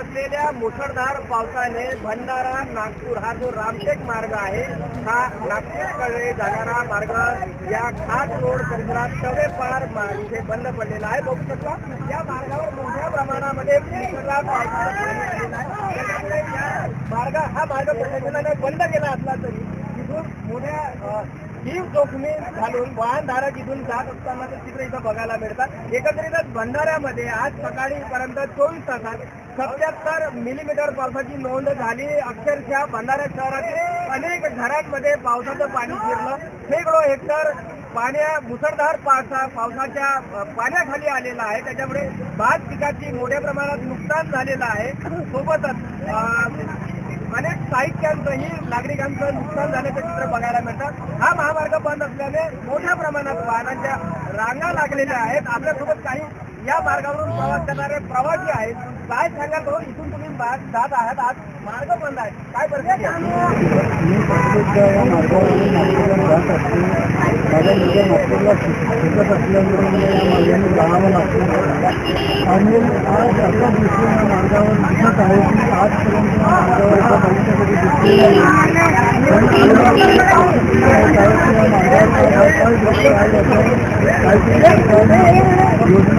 असलेल्या मुसळधार पावसाने भंडारा नागपूर हा जो रामटेक मार्ग आहे हा नागपूरकडे जाणारा मार्ग या खास रोड परिसरात तवे पार इथे बंद पडलेला आहे. बघू शकता या मार्गावर मोठ्या प्रमाणामध्ये मुसळधार पावसाचं मार्ग हा मार्ग प्रशासनाने बंद केला असला तरी तिथून मोठ्या जीव जोखमी घालून वाहनधारक इथून जात असतानाचे चित्र इथं बघायला मिळतात. एकत्रितच भंडाऱ्यामध्ये आज सकाळीपर्यंत चोवीस तासात सत्याहत्तर मिलीमीटर पावसाची नोंद झाली. अक्षरशः भंडारा शहरातील अनेक घरांमध्ये पावसाचं पाणी शिरलं. शेकडो हेक्टर पाण्या मुसळधार पावसा पावसाच्या पाण्याखाली आलेला आहे. त्याच्यामुळे भात पिकाची मोठ्या प्रमाणात नुकसान झालेलं आहे. सोबतच अनेक साहित्यांचंही नागरिकांचं नुकसान झाल्याचं चित्र बघायला मिळतं. हा महामार्ग बंद असल्याने मोठ्या प्रमाणात वाहनांच्या रांगा लागलेल्या आहेत. आपल्यासोबत काही या मार्गावरून प्रवास करणारे प्रवासी आहेत. काय सांगाल तो? इथून तुम्ही जात आहात आज. मार्ग बंद आहे. काय परिस्थिती? मी या मार्गावरून नागपूरला जात असते माझ्या मुलगा नागपूरला शिक- शिकत असल्यामुळे मला या मार्गाने जावं लागतं आणि आज दिसून या मार्गावर दिसत आहे. की आजपर्यंत या मार्गावर एका बाईचं कधी दिसलेलं आहे काहीतरी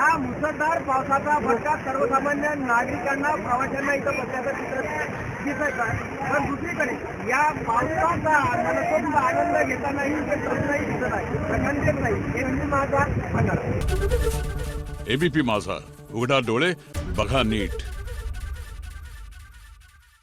हा मुसळधार पावसाचा फटका सर्वसामान्य नागरिकांना प्रवाशांना इथं बसल्याचं चित्र दिसत आहे. पण दुसरीकडे या पावसाचा मनसोक्त आनंद घेतानाही ते प्रश्नही दिसत आहे. प्रशांत नाही. हे मी माझा एबीपी माझा. उघडा डोळे बघा नीट.